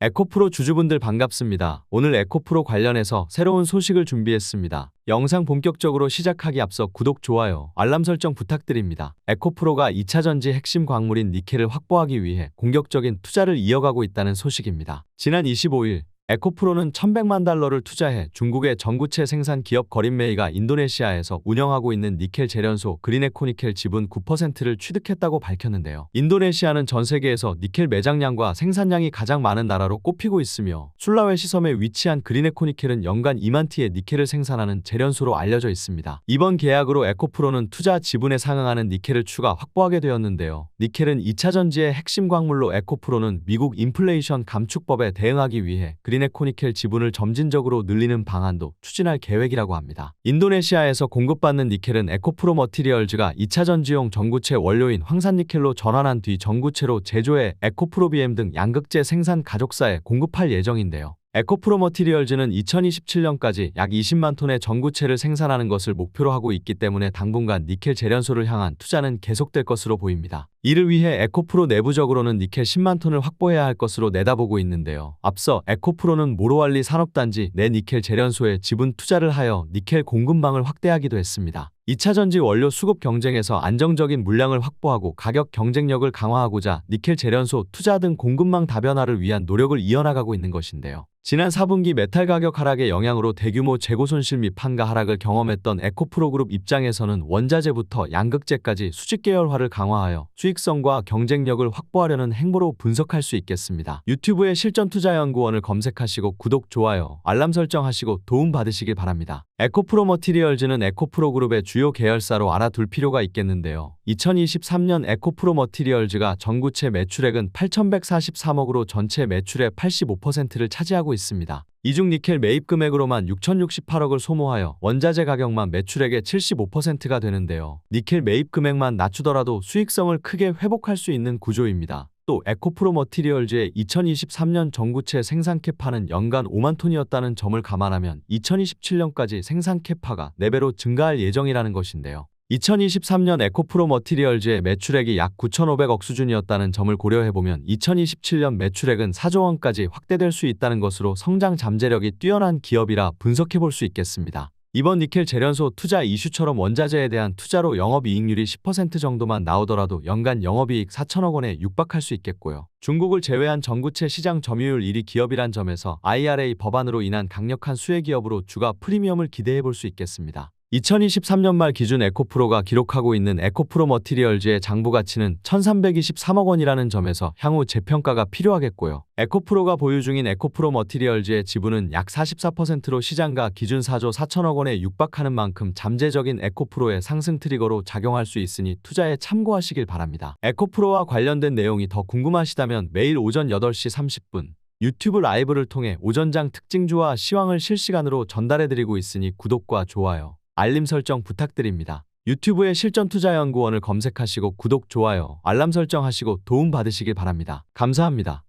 에코프로 주주분들 반갑습니다. 오늘 에코프로 관련해서 새로운 소식을 준비했습니다. 영상 본격적으로 시작하기 앞서 구독, 좋아요, 알람 설정 부탁드립니다. 에코프로가 2차 전지 핵심 광물인 니켈을 확보하기 위해 공격적인 투자를 이어가고 있다는 소식입니다. 지난 25일 에코프로는 1100만 달러를 투자해 중국의 전구체 생산 기업 거린메이가 인도네시아에서 운영하고 있는 니켈 재련소 그린에코니켈 지분 9%를 취득했다고 밝혔는데요. 인도네시아는 전 세계에서 니켈 매장량과 생산량이 가장 많은 나라로 꼽히고 있으며 술라웨시 섬에 위치한 그린에코니켈은 연간 2만 티의 니켈을 생산하는 재련소로 알려져 있습니다. 이번 계약으로 에코프로는 투자 지분에 상응하는 니켈을 추가 확보하게 되었는데요. 니켈은 2차 전지의 핵심 광물로 에코프로는 미국 인플레이션 감축법에 대응하기 위해 그린 에코니켈 지분을 점진적으로 늘리는 방안도 추진할 계획이라고 합니다. 인도네시아에서 공급받는 니켈은 에코프로 머티리얼즈가 2차 전지용 전구체 원료인 황산니켈로 전환한 뒤 전구체로 제조해 에코프로비엠 등 양극재 생산 가족사에 공급할 예정인데요. 에코프로 머티리얼즈는 2027년까지 약 20만 톤의 전구체를 생산하는 것을 목표로 하고 있기 때문에 당분간 니켈 재련소를 향한 투자는 계속될 것으로 보입니다. 이를 위해 에코프로 내부적으로는 니켈 10만 톤을 확보해야 할 것으로 내다보고 있는데요. 앞서 에코프로는 모로알리 산업단지 내 니켈 재련소에 지분 투자를 하여 니켈 공급망을 확대하기도 했습니다. 2차 전지 원료 수급 경쟁에서 안정적인 물량을 확보하고 가격 경쟁력을 강화하고자 니켈 재련소 투자 등 공급망 다변화를 위한 노력을 이어나가고 있는 것인데요. 지난 4분기 메탈 가격 하락의 영향으로 대규모 재고 손실 및 판가 하락을 경험했던 에코프로 그룹 입장에서는 원자재부터 양극재까지 수직 계열화를 강화하여 수익성과 경쟁력을 확보하려는 행보로 분석할 수 있겠습니다. 유튜브에 실전 투자 연구원을 검색하시고 구독, 좋아요, 알람 설정하시고 도움 받으시길 바랍니다. 에코프로 머티리얼즈는 에코프로 그룹의 주요 계열사로 알아둘 필요가 있겠는데요. 2023년 에코프로 머티리얼즈가 전구체 매출액은 8,143억으로 전체 매출의 85%를 차지하고 있습니다. 이중 니켈 매입 금액으로만 6,068억을 소모하여 원자재 가격만 매출액의 75%가 되는데요. 니켈 매입 금액만 낮추더라도 수익성을 크게 회복할 수 있는 구조입니다. 또 에코프로 머티리얼즈의 2023년 전구체 생산 캐파는 연간 5만 톤이었다는 점을 감안하면 2027년까지 생산 캐파가 4배로 증가할 예정이라는 것인데요. 2023년 에코프로 머티리얼즈의 매출액이 약 9,500억 수준이었다는 점을 고려해보면 2027년 매출액은 4조 원까지 확대될 수 있다는 것으로 성장 잠재력이 뛰어난 기업이라 분석해볼 수 있겠습니다. 이번 니켈 재련소 투자 이슈처럼 원자재에 대한 투자로 영업이익률이 10% 정도만 나오더라도 연간 영업이익 4천억 원에 육박할 수 있겠고요. 중국을 제외한 전구체 시장 점유율 1위 기업이란 점에서 IRA 법안으로 인한 강력한 수혜 기업으로 주가 프리미엄을 기대해 볼 수 있겠습니다. 2023년 말 기준 에코프로가 기록하고 있는 에코프로 머티리얼즈의 장부 가치는 1323억 원이라는 점에서 향후 재평가가 필요하겠고요. 에코프로가 보유 중인 에코프로 머티리얼즈의 지분은 약 44%로 시장가 기준 4조 4천억 원에 육박하는 만큼 잠재적인 에코프로의 상승 트리거로 작용할 수 있으니 투자에 참고하시길 바랍니다. 에코프로와 관련된 내용이 더 궁금하시다면 매일 오전 8시 30분 유튜브 라이브를 통해 오전장 특징주와 시황을 실시간으로 전달해드리고 있으니 구독과 좋아요, 알림 설정 부탁드립니다. 유튜브에 실전투자연구원을 검색하시고 구독, 좋아요, 알람 설정하시고 도움 받으시길 바랍니다. 감사합니다.